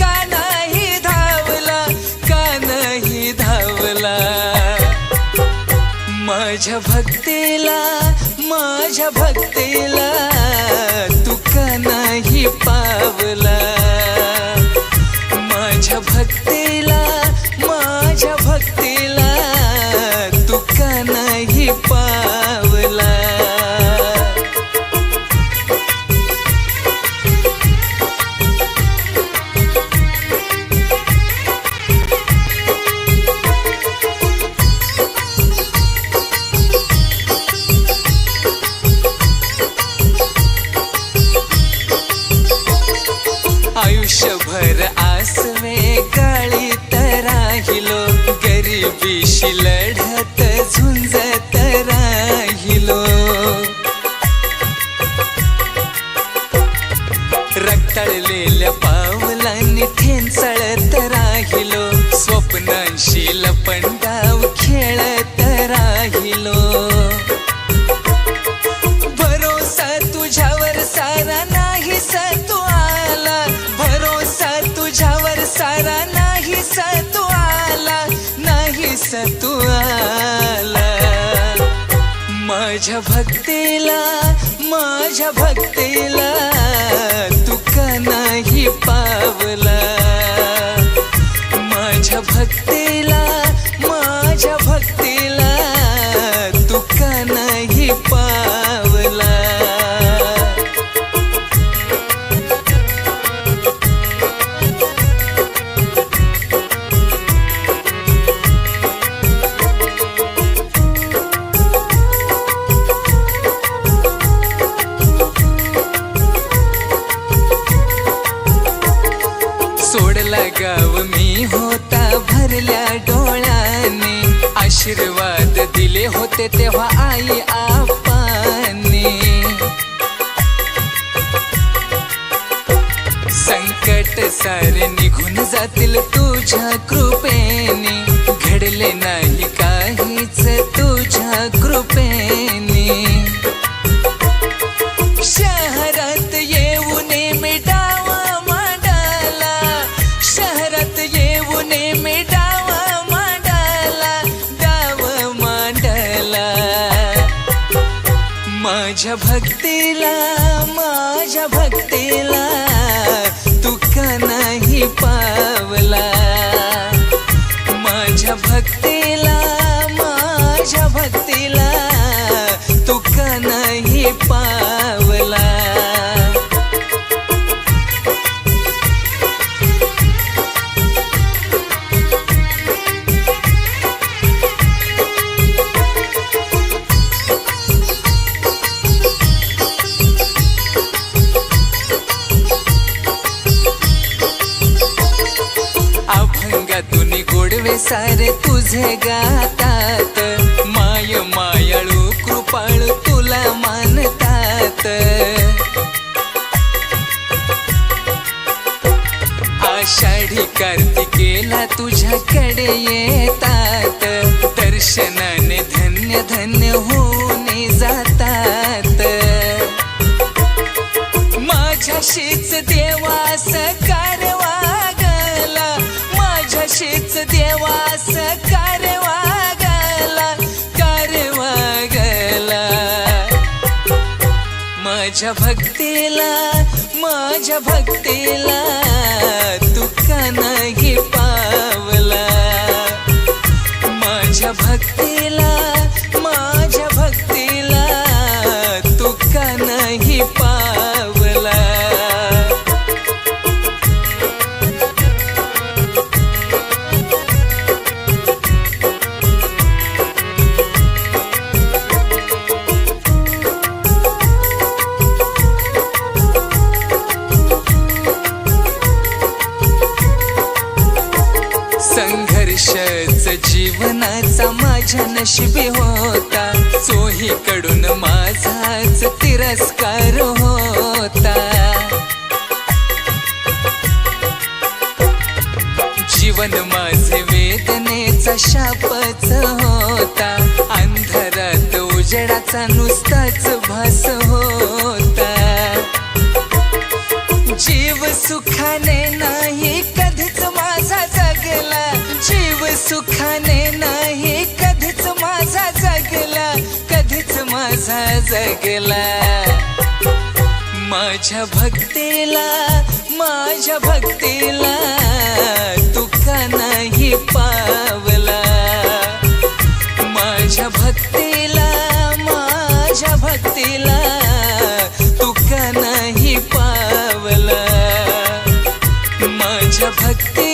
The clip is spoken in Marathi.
का नाही धावला का नाही धावला. माझ्या भक्तीला माझ्या भक्तीला गरिबीशी लढत झुंजत राहिलो. रक्ताळलेल्या पावलांनी ठेंचळत तू आला. माझ्या भक्तीला माझ्या भक्तीला तुका नाही पावला? माझ्या भक्ती गाव मी होता भरल्या डोळ्याने. आशीर्वाद दिले होते तेव्हा आई आपाने संकट सारे निघून जातील तुझ्या कृपेने. माझ्या भक्तीला माझ्या भक्तीला तुका नाही पावला. माझ्या भक्तीला गोडवे सारे तुझे गातात. माय मायाळू कृपाळू तुला मानतात. आषाढी कार्तिकेला तुझ्याकडे येतात. दर्शनाने धन्य धन्य होऊन जातात. माझ्याशीच देवास माझ्या भक्तीला माझ्या भक्तीला तुका नाही पावला. माझ्या भक्तीला माझ्या भक्तीला तुका नाही पावला संघर्षच जीवनाचा माझ्या नशिबी होता. चोहीकडून माझाच तिरस्कार होता. जीवन माझे वेदनेचा शापच होता. अंधारात उजेडाचा नुसताच भास होता. माझा जगला. माझ्या भक्तीला माझ्या भक्तीला तुका नाही पावला. माझ्या भक्तीला माझ्या भक्तीला तुका नाही पावला. माझ्या भक्ती